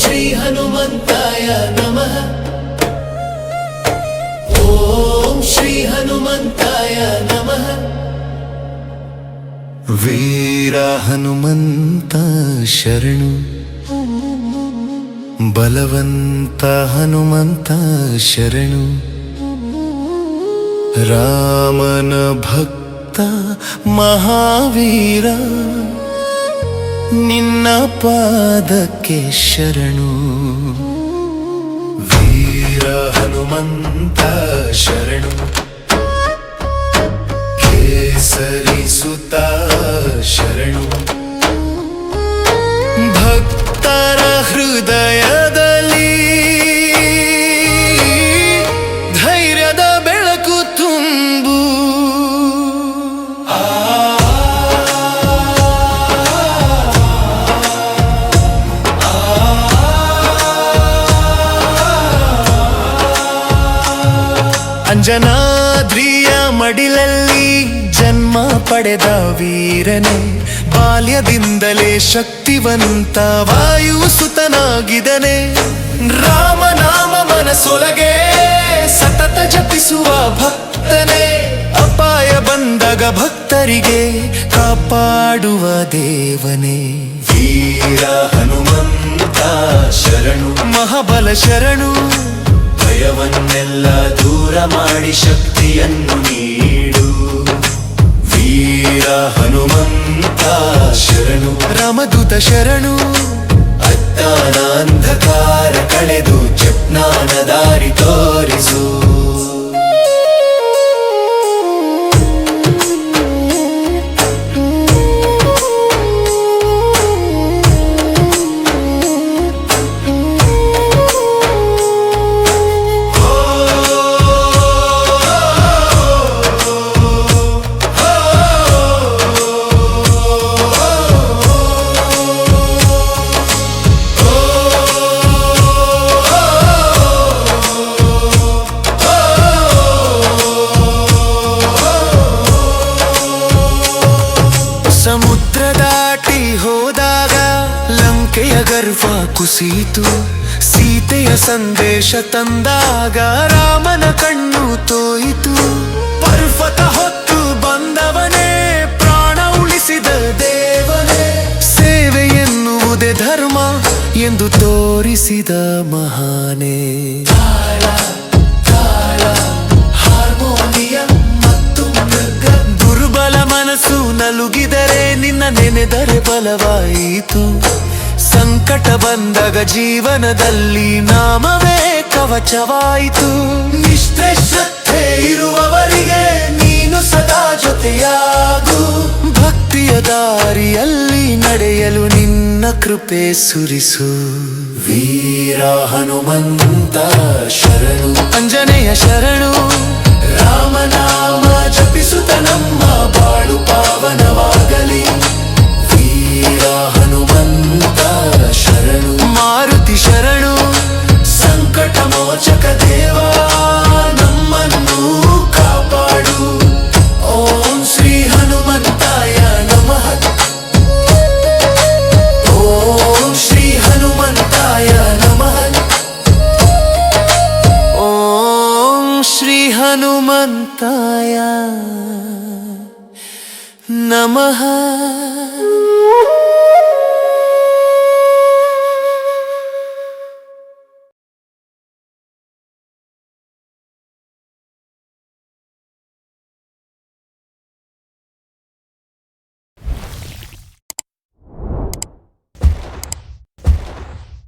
श्री हनुमन्ताय नमः ॐ श्री हनुमन्ताय ವೀರ ಹನುಮಂತ ಶರಣು. ಬಲವಂತ ಹನುಮಂತ ಶರಣು. ರಾಮನ ಭಕ್ತ ಮಹಾವೀರ, ನಿನ್ನ ಪಾದಕ್ಕೆ ಶರಣು. ವೀರ ಹನುಮಂತ ಶರಣು. ಕೇಸರಿ ಸುತ ಶರಣು. ಭಕ್ತರ ಹೃದಯದಲ್ಲಿ ಧೈರ್ಯದ ಬೆಳಕು ತುಂಬು. ಅಂಜನಾದ್ರಿಯ ಮಡಿಲಲ್ಲಿ ಜನ್ಮ ಪಡೆದ ವೀರನೆ ಬಾಲ್ಯದಿಂದಲೇ ಶಕ್ತಿವಂತ ವಾಯು ಸುತನಾಗಿದನೆ. ರಾಮನಾಮ ಮನಸೊಳಗೆ ಸತತ ಜಪಿಸುವ ಭಕ್ತನೇ. ಅಪಾಯ ಬಂದಾಗ ಭಕ್ತರಿಗೆ ಕಾಪಾಡುವ ದೇವನೇ. ವೀರ ಹನುಮಂತ ಶರಣು. ಮಹಾಬಲ ಶರಣು. ಭಯವನ್ನೆಲ್ಲ ದೂರ ಮಾಡಿ ಶಕ್ತಿಯನ್ನು ನೀಡು. ವೀರ ಹನುಮಂತ ಶರಣು ರಾಮದೂತ ಶರಣು ಅಜ್ಞಾನ ಅಂಧಕಾರ ಕಳೆದು ಜಪ್ನಾನ ದಾರಿ ತೋರಿಸು ಸಮುದ್ರ ದಾಟಿ ಹೋದಾಗ ಲಂಕೆಯ ಗರ್ವ ಕುಸಿತು, ಸೀತೆಯ ಸಂದೇಶ ತಂದಾಗ ರಾಮನ ಕಣ್ಣು ತೋಯಿತು. ಪರ್ವತ ಹೊತ್ತು ಬಂದವನೇ, ಪ್ರಾಣ ಉಳಿಸಿದ ದೇವನೇ. ಸೇವೆ ಎನ್ನುವುದೇ ಧರ್ಮ ಎಂದು ತೋರಿಸಿದ ಮಹಾನೇ. ನೆನೆದರೆ ಬಲವಾಯಿತು. ಸಂಕಟ ಬಂದಾಗ ಜೀವನದಲ್ಲಿ ನಾಮವೇ ಕವಚವಾಯಿತು. ನಿಷ್ಠೆ ಶ್ರದ್ಧೆ ಇರುವವರಿಗೆ ನೀನು ಸದಾ ಜೊತೆಯಾಗು. ಭಕ್ತಿಯ ದಾರಿಯಲ್ಲಿ ನಡೆಯಲು ನಿನ್ನ ಕೃಪೆ ಸುರಿಸು. ವೀರ ಹನುಮಂತ ಶರಣು. ಅಂಜನೆಯ ಶರಣು. ರಾಮನಾಮ ಜಪಿಸುತ್ತ ನಮ್ಮ ಬಾಳು श्री हनुमताय नमः।